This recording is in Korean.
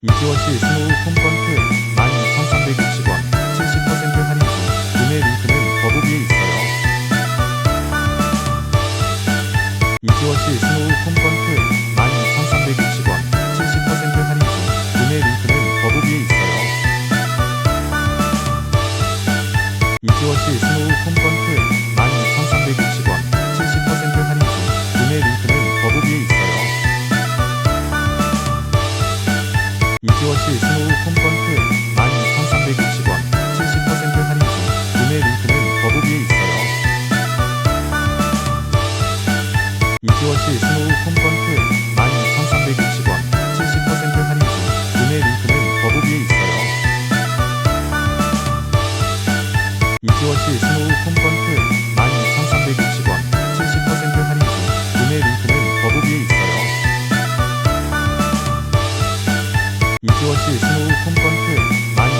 이지워시 스노우 홈건 토요일 12,360원 70% 할인 중 구매 링크는 더보기에 있어요. 이지워시 스노우 홈건 토요일 12,360원 70% 할인 중 구매 링크는 더보기에 있어요. 이지워시 스노우 홈건 토요일 12,360원 이지워시 스노우 토요일 12,360원 70% 할인 중 구매 링크는 더보기에 있어요. 이지워시 스노우 토요일 12,360원 70% 할인 중 구매 링크는 더보기에 있어요. 이지워시 스노우 토 이지워시 스노우 홈건 토요일